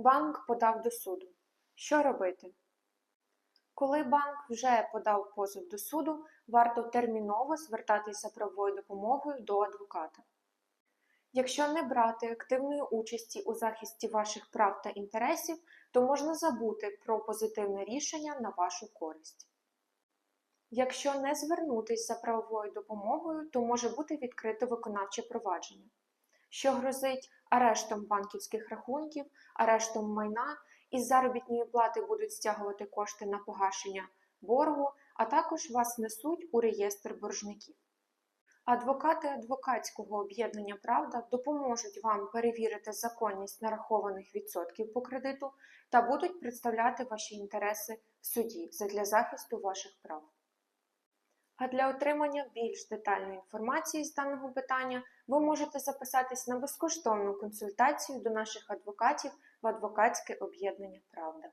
Банк подав до суду. Що робити? Коли банк вже подав позов до суду, варто терміново звертатися правовою допомогою до адвоката. Якщо не брати активної участі у захисті ваших прав та інтересів, то можна забути про позитивне рішення на вашу користь. Якщо не звернутись за правовою допомогою, то може бути відкрито виконавче провадження, що грозить арештом банківських рахунків, арештом майна із заробітної плати будуть стягувати кошти на погашення боргу, а також вас несуть у реєстр боржників. Адвокати адвокатського об'єднання Правда допоможуть вам перевірити законність нарахованих відсотків по кредиту та будуть представляти ваші інтереси в суді задля захисту ваших прав. А для отримання більш детальної інформації з даного питання ви можете записатись на безкоштовну консультацію до наших адвокатів в адвокатське об'єднання Правда.